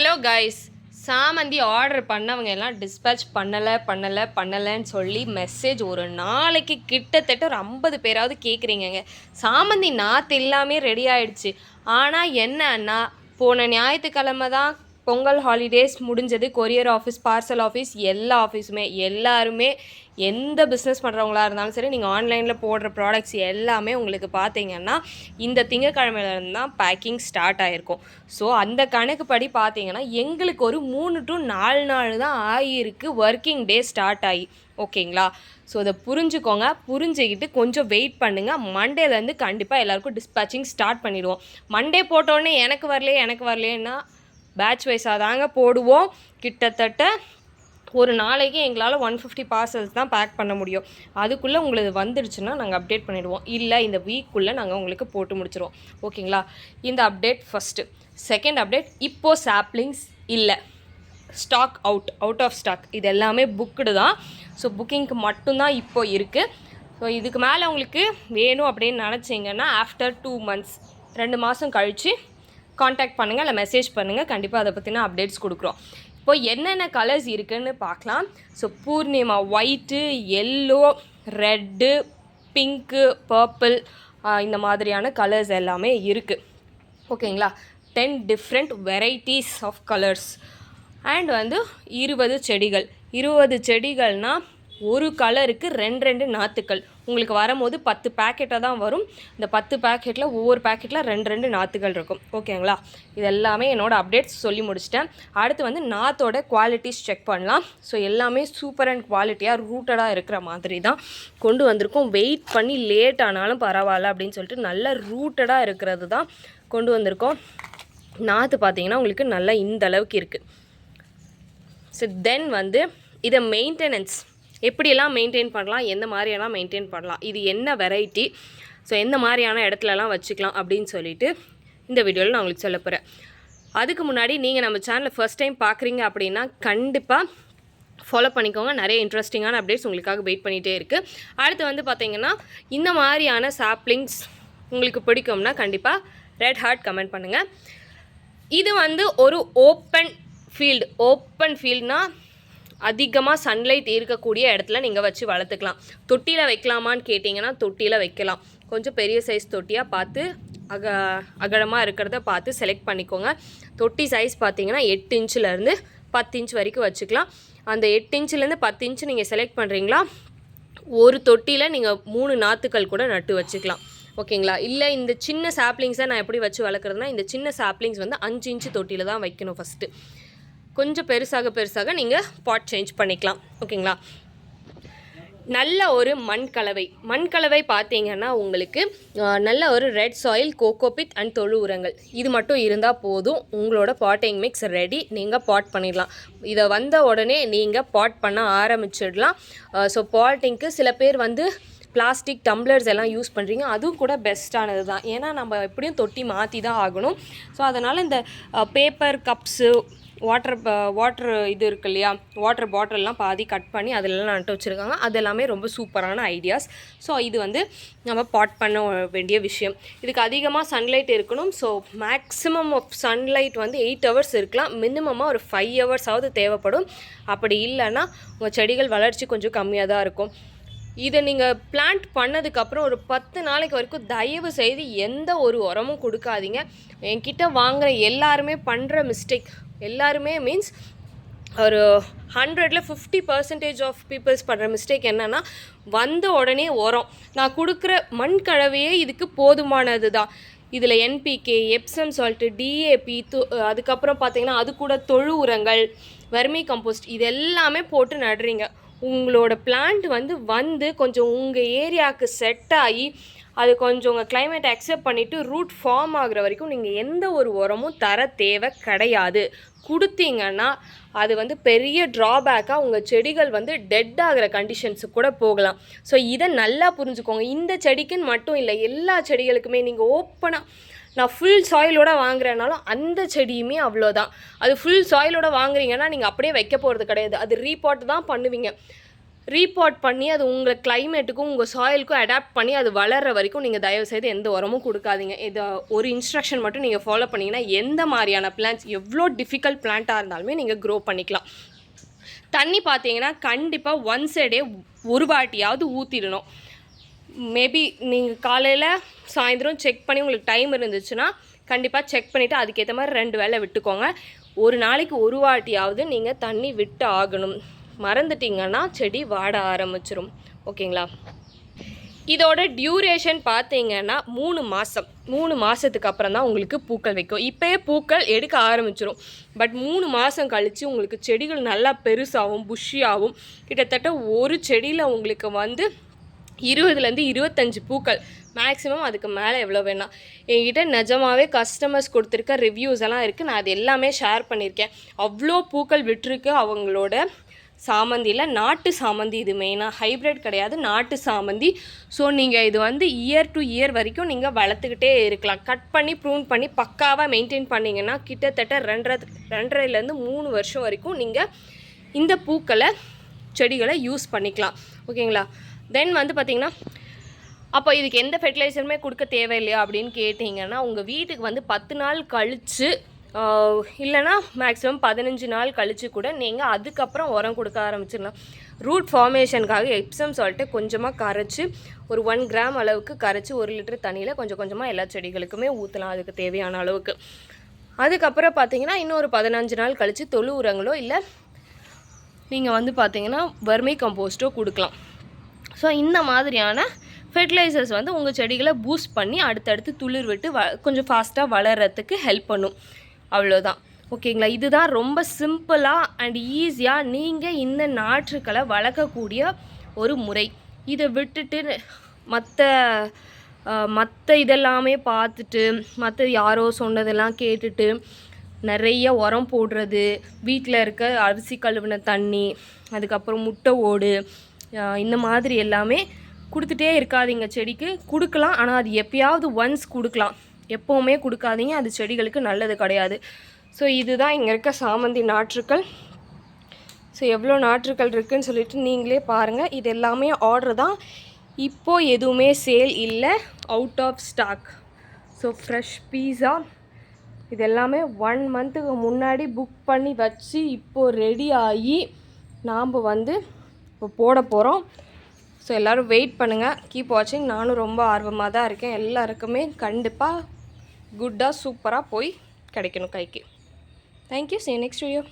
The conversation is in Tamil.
ஹலோ கைஸ் சாமந்தி ஆர்டர் பண்ணவங்க எல்லாம் டிஸ்பேச் பண்ணலை பண்ணலை பண்ணலைன்னு சொல்லி மெசேஜ் ஒரு நாளைக்கு கிட்டத்தட்ட ஒரு ஐம்பது பேராவது கேட்குறீங்கங்க சாமந்தி நாற்று எல்லாமே ரெடி ஆயிடுச்சு. ஆனால் என்னன்னா போன ஞாயிற்றுக்கிழமை தான் பொங்கல் ஹாலிடேஸ் முடிஞ்சது கொரியர் ஆஃபீஸ் பார்சல் ஆஃபீஸ் எல்லா ஆஃபீஸுமே எல்லாருமே எந்த பிஸ்னஸ் பண்ணுறவங்களா இருந்தாலும் சரி நீங்கள் ஆன்லைனில் போடுற ப்ராடக்ட்ஸ் எல்லாமே உங்களுக்கு பார்த்தீங்கன்னா இந்த திங்கக்கிழமையிலேருந்து தான் பேக்கிங் ஸ்டார்ட் ஆகிருக்கும் ஸோ அந்த கணக்குப்படி பார்த்தீங்கன்னா எங்களுக்கு ஒரு மூணு டு நாலு நாள் தான் ஆகியிருக்கு ஒர்க்கிங் டே ஸ்டார்ட் ஆகி. ஓகேங்களா ஸோ அதை புரிஞ்சுக்கோங்க. புரிஞ்சுக்கிட்டு கொஞ்சம் வெயிட் பண்ணுங்கள் மண்டேலேருந்து கண்டிப்பாக எல்லாருக்கும் டிஸ்பேச்சிங் ஸ்டார்ட் பண்ணிடுவோம். மண்டே போட்டோடனே எனக்கு வரலையே எனக்கு வரலையேன்னா பேட்ச் வைஸாக தாங்க போடுவோம். கிட்டத்தட்ட ஒரு நாளைக்கு எங்களால் ஒன் ஃபிஃப்டி பார்சல்ஸ் தான் பேக் பண்ண முடியும். அதுக்குள்ளே உங்களுக்கு வந்துடுச்சுன்னா நாங்கள் அப்டேட் பண்ணிவிடுவோம் இல்லை இந்த வீக்குள்ளே நாங்கள் உங்களுக்கு போட்டு முடிச்சிருவோம். ஓகேங்களா இந்த அப்டேட் ஃபஸ்ட்டு செகண்ட் அப்டேட் இப்போது சாப்ளிங்ஸ் இல்லை. Stock out out of stock இது எல்லாமே புக்குடு தான். ஸோ புக்கிங்க்கு மட்டும்தான் இப்போ இருக்குது ஸோ இதுக்கு மேலே உங்களுக்கு வேணும் அப்படின்னு நினச்சிங்கன்னா ஆஃப்டர் டூ மந்த்ஸ் ரெண்டு மாதம் கழித்து காண்டாக்ட் பண்ணுங்கள் இல்லை மெசேஜ் பண்ணுங்கள் கண்டிப்பாக அதை பற்றின அப்டேட்ஸ் கொடுக்குறோம். இப்போ என்னென்ன கலர்ஸ் இருக்குதுன்னு பார்க்கலாம். So Poornima white yellow red pink purple இந்த மாதிரியான கலர்ஸ் எல்லாமே இருக்குது ஓகேங்களா ten different varieties of colours and வந்து இருபது செடிகள். இருபது செடிகள்னால் ஒரு கலருக்கு ரெண்டு ரெண்டு நாற்றுக்கள் உங்களுக்கு வரும்போது பத்து பேக்கெட்டாக தான் வரும். இந்த பத்து பேக்கெட்டில் ஒவ்வொரு பேக்கெட்டில் ரெண்டு ரெண்டு நாற்றுகள் இருக்கும். ஓகேங்களா இது எல்லாமே என்னோட அப்டேட்ஸ் சொல்லி முடிச்சிட்டேன். அடுத்து வந்து நாத்தோட குவாலிட்டிஸ் செக் பண்ணலாம். ஸோ எல்லாமே சூப்பர் அண்ட் குவாலிட்டியாக ரூட்டடாக இருக்கிற மாதிரி தான் கொண்டு வந்திருக்கோம். வெயிட் பண்ணி லேட் ஆனாலும் பரவாயில்ல அப்படின்னு சொல்லிட்டு நல்ல ரூட்டடாக இருக்கிறது தான் கொண்டு வந்திருக்கோம். நாற்று பார்த்தீங்கன்னா உங்களுக்கு நல்லா இந்த அளவுக்கு இருக்குது ஸோ தென் வந்து இதை மெயின்டெனன்ஸ் எப்படியெல்லாம் மெயின்டைன் பண்ணலாம் எந்த மாதிரியெல்லாம் மெயின்டைன் பண்ணலாம் இது என்ன வெரைட்டி ஸோ எந்த மாதிரியான இடத்துலலாம் வச்சுக்கலாம் அப்படின்னு சொல்லிட்டு இந்த வீடியோவில் நான் உங்களுக்கு சொல்ல போகிறேன் அதுக்கு முன்னாடி நீங்கள் நம்ம சேனலை ஃபஸ்ட் டைம் பார்க்குறீங்க அப்படின்னா கண்டிப்பாக ஃபாலோ பண்ணிக்கோங்க. நிறைய இன்ட்ரெஸ்டிங்கான அப்டேட்ஸ் உங்களுக்காக வெயிட் பண்ணிகிட்டே இருக்குது அடுத்து வந்து பார்த்தீங்கன்னா இந்த மாதிரியான சாப்ளிங்ஸ் உங்களுக்கு பிடிக்கும்னா கண்டிப்பாக ரெட் ஹார்ட் கமெண்ட் பண்ணுங்கள் இது வந்து ஒரு ஓப்பன் ஃபீல்டு ஓப்பன் ஃபீல்டுனால் அதிகமாக சன்லைட் இருக்கக்கூடிய இடத்துல நீங்கள் வச்சு வளர்த்துக்கலாம். தொட்டியில் வைக்கலாமான்னு கேட்டிங்கன்னா தொட்டியில் வைக்கலாம். கொஞ்சம் பெரிய சைஸ் தொட்டியாக பார்த்து அக அகலமாக இருக்கிறத பார்த்து செலக்ட் பண்ணிக்கோங்க. தொட்டி சைஸ் பார்த்தீங்கன்னா எட்டு இன்ச்சிலேருந்து பத்து இன்ச் வரைக்கும் வச்சுக்கலாம். அந்த எட்டு இன்ச்சிலேருந்து பத்து இன்ச் நீங்கள் செலக்ட் பண்ணுறீங்களா ஒரு தொட்டியில் நீங்கள் மூணு நாற்றுக்கள் கூட நட்டு வச்சுக்கலாம். ஓகேங்களா? இல்லை இந்த சின்ன சாப்ளிங்ஸை நான் எப்படி வச்சு வளர்க்குறதுனா இந்த சின்ன சாப்ளிங்ஸ் வந்து அஞ்சு இன்ச்சு தொட்டியில் தான் வைக்கணும் ஃபஸ்ட்டு கொஞ்சம் பெருசாக பெருசாக நீங்கள் பாட் சேஞ்ச் பண்ணிக்கலாம். ஓகேங்களா? நல்ல ஒரு மண் கலவை. மண் கலவை பார்த்தீங்கன்னா உங்களுக்கு நல்ல ஒரு ரெட் சாயில் கோகோபித் அண்ட் தொழு உரங்கள். இது மட்டும் இருந்தால் போதும். உங்களோட பாட்டிங் மிக்ஸ் ரெடி நீங்கள் பாட் பண்ணிடலாம். இதை வந்த உடனே நீங்கள் பாட் பண்ண ஆரம்பிச்சிடலாம். ஸோ பாட்டிங்க்கு சில பேர் வந்து பிளாஸ்டிக் டம்ளர்ஸ் எல்லாம் யூஸ் பண்ணுறீங்க அதுவும் கூட பெஸ்ட்டானது தான். ஏன்னா நம்ம எப்படியும் தொட்டி மாற்றி தான் ஆகணும். ஸோ அதனால் இந்த paper cups water water uh, இது இருக்கு இல்லையா? வாட்டர் பாட்டில்லாம் பாதி கட் பண்ணி அதிலெல்லாம் நட்டு வச்சுருக்காங்க. அது எல்லாமே ரொம்ப சூப்பரான ஐடியாஸ் ஸோ இது வந்து நம்ம பாட் பண்ண வேண்டிய விஷயம். இதுக்கு அதிகமாக சன்லைட் இருக்கணும். ஸோ மேக்ஸிமம் ஆஃப் சன்லைட் வந்து எயிட் ஹவர்ஸ் இருக்கலாம். மினிமமாக ஒரு ஃபைவ் ஹவர்ஸாவது தேவைப்படும். அப்படி இல்லைன்னா உங்கள் செடிகள் வளர்ச்சி கொஞ்சம் கம்மியாக தான் இருக்கும். இதை நீங்கள் பிளான்ட் பண்ணதுக்கப்புறம் ஒரு பத்து நாளைக்கு வரைக்கும் தயவு செய்து எந்த ஒரு உரமும் கொடுக்காதீங்க. என்கிட்ட வாங்குகிற எல்லாருமே பண்ணுற மிஸ்டேக் எல்லாருமே மீன்ஸ் ஒரு ஹண்ட்ரடில் ஃபிஃப்டி பர்சன்டேஜ் ஆஃப் பீப்புள்ஸ் பண்ணுற மிஸ்டேக் என்னென்னா வந்த உடனே உரம். நான் கொடுக்குற மண் கலவையே இதுக்கு போதுமானது தான் இதில் என்பிகே எப்சம் சால்ட்டு டிஏபி து அதுக்கப்புறம் பார்த்தீங்கன்னா அது கூட தொழு உரங்கள் வர்மி கம்போஸ்ட் இது எல்லாமே போட்டு நடுறீங்க. உங்களோட பிளான்ட் வந்து வந்து கொஞ்சம் உங்கள் ஏரியாவுக்கு செட் ஆகி அது கொஞ்சம் உங்கள் கிளைமேட் அக்செப்ட் பண்ணிவிட்டு ரூட் ஃபார்ம் ஆகிற வரைக்கும் நீங்கள் எந்த ஒரு உரமும் தர தேவை கிடையாது. கொடுத்தீங்கன்னா அது வந்து பெரிய ட்ராபேக்காக உங்கள் செடிகள் வந்து டெட் ஆகிற கண்டிஷன்ஸுக்கு கூட போகலாம். ஸோ இதை நல்லா புரிஞ்சுக்கோங்க. இந்த செடிக்குன்னு மட்டும் இல்லை எல்லா செடிகளுக்குமே நீங்கள் ஓப்பனாக நான் ஃபுல் சாயிலோட வாங்குறேனாலும் அந்த செடியுமே அவ்வளோதான். அது ஃபுல் சாயிலோட வாங்குறீங்கன்னா நீங்கள் அப்படியே வைக்க போகிறது கிடையாது. அது ரீபாட் தான் பண்ணுவீங்க. ரீபாட் பண்ணி அது உங்கள் கிளைமேட்டுக்கும் உங்கள் சாயிலுக்கும் அடாப்ட் பண்ணி அது வளர்கிற வரைக்கும் நீங்கள் தயவுசெய்து எந்த உரமும் கொடுக்காதீங்க. இதை ஒரு இன்ஸ்ட்ரக்ஷன் மட்டும் நீங்கள் ஃபாலோ பண்ணிங்கன்னா எந்த மாதிரியான பிளான்ஸ் எவ்வளோ டிஃபிகல்ட் பிளான்ட்டாக இருந்தாலுமே நீங்கள் க்ரோ பண்ணிக்கலாம். தண்ணி பார்த்தீங்கன்னா கண்டிப்பாக ஒன் சைடே ஒரு வாட்டியாவது ஊற்றிடணும் மேபி நீங்கள் காலையில் சாயந்தரம் செக் பண்ணி உங்களுக்கு டைம் இருந்துச்சுன்னா கண்டிப்பாக செக் பண்ணிவிட்டு அதுக்கேற்ற மாதிரி ரெண்டு வேளை விட்டுக்கோங்க. ஒரு நாளைக்கு ஒரு வாட்டியாவது நீங்கள் தண்ணி விட்டு ஆகணும். மறந்துட்டீங்கன்னா செடி வாட ஆரம்பிச்சிரும். ஓகேங்களா? இதோட டியூரேஷன் பார்த்தீங்கன்னா மூணு மாதம் மூணு மாதத்துக்கு அப்புறம் தான் உங்களுக்கு பூக்கள் வைக்கும். இப்போயே பூக்கள் எடுக்க ஆரம்பிச்சிடும் பட் மூணு மாதம் கழித்து உங்களுக்கு செடிகள் நல்லா பெருசாகவும் புஷ்ஷியாகவும் கிட்டத்தட்ட ஒரு செடியில் உங்களுக்கு வந்து இருபதுலேருந்து இருபத்தஞ்சு பூக்கள். மேக்ஸிமம் அதுக்கு மேலே எவ்வளோ வேணாம் என்கிட்ட நிஜமாகவே கஸ்டமர்ஸ் கொடுத்துருக்க ரிவ்யூஸ் எல்லாம் இருக்குது நான் அது எல்லாமே ஷேர் பண்ணியிருக்கேன் அவ்வளோ பூக்கள் விட்டுருக்கு அவங்களோட சாமந்தியில் நாட்டு சாமந்தி இது மெயினாக ஹைப்ரிட் கிடையாது நாட்டு சாமந்தி. ஸோ நீங்கள் இது வந்து இயர் டு இயர் வரைக்கும் நீங்கள் வளர்த்துக்கிட்டே இருக்கலாம். கட் பண்ணி ப்ரூன் பண்ணி பக்காவாக மெயின்டைன் பண்ணிங்கன்னா கிட்டத்தட்ட ரெண்டரை ரெண்டரைலேருந்து மூணு வருஷம் வரைக்கும் நீங்கள் இந்த பூக்களை செடிகளை யூஸ் பண்ணிக்கலாம். ஓகேங்களா தென் வந்து பார்த்திங்கன்னா அப்போ இதுக்கு எந்த ஃபெர்டிலைசருமே கொடுக்க தேவையில்லையா அப்படின்னு கேட்டிங்கன்னா உங்கள் வீட்டுக்கு வந்து பத்து நாள் கழித்து இல்லைனா மேக்ஸிமம் பதினஞ்சு நாள் கழித்து கூட நீங்கள் அதுக்கப்புறம் உரம் கொடுக்க ஆரம்பிச்சிடலாம். ரூட் ஃபார்மேஷனுக்காக எப்சம் சால்ட்டு கொஞ்சமாக கரைச்சி ஒரு ஒன் கிராம் அளவுக்கு கரைச்சி ஒரு லிட்டர் தண்ணியில் கொஞ்சம் கொஞ்சமாக எல்லா செடிகளுக்குமே ஊற்றலாம் அதுக்கு தேவையான அளவுக்கு. அதுக்கப்புறம் பார்த்தீங்கன்னா இன்னொரு பதினஞ்சு நாள் கழித்து தொழு உரங்களோ இல்லை நீங்கள் வந்து பார்த்தீங்கன்னா வர்மி கம்போஸ்ட்டோ கொடுக்கலாம். ஸோ இந்த மாதிரியான ஃபெர்டிலைசர்ஸ் வந்து உங்கள் செடிகளை பூஸ்ட் பண்ணி அடுத்தடுத்து துளிர் விட்டு வ கொஞ்சம் ஃபாஸ்ட்டாக வளர்கிறதுக்கு ஹெல்ப் பண்ணும். அவ்வளோதான் ஓகேங்களா இதுதான் ரொம்ப சிம்பிளாக அண்ட் ஈஸியாக நீங்கள் இந்த நாற்றுக்களை வளர்க்கக்கூடிய ஒரு முறை. இதை விட்டுட்டு மற்ற மற்ற இதெல்லாமே பார்த்துட்டு மற்ற யாரோ சொன்னதெல்லாம் கேட்டுட்டு நிறைய உரம் போடுறது வீட்டில் இருக்க அரிசி கழுவின தண்ணி அதுக்கப்புறம் முட்டை ஓடு இந்த மாதிரி எல்லாமே கொடுத்துட்டே இருக்காதீங்க செடிக்கு. கொடுக்கலாம் ஆனால் அது எப்பயாவது ஒன்ஸ் கொடுக்கலாம். எப்போவுமே கொடுக்காதீங்க அது செடிகளுக்கு நல்லது கிடையாது. ஸோ இதுதான் இங்கே இருக்க சாமந்தி நாற்றுக்கள். ஸோ எவ்வளோ நாற்றுக்கள் இருக்குதுன்னு சொல்லிட்டு நீங்களே பாருங்கள் இது எல்லாமே ஆர்டர் தான். இப்போது எதுவுமே சேல் இல்லை. Out of stock so fresh பீஸா இது எல்லாமே ஒன் மந்த்துக்கு முன்னாடி புக் பண்ணி வச்சு இப்போது ரெடி ஆகி நாம் வந்து இப்போ போட போகிறோம் ஸோ எல்லோரும் வெயிட் பண்ணுங்கள் கீப் வாட்சிங் நானும் ரொம்ப ஆர்வமாக தான் இருக்கேன். எல்லாருக்குமே கண்டிப்பாக குட்டாக சூப்பராக போய் கிடைக்கணும் கைக்கு. Thank you C next video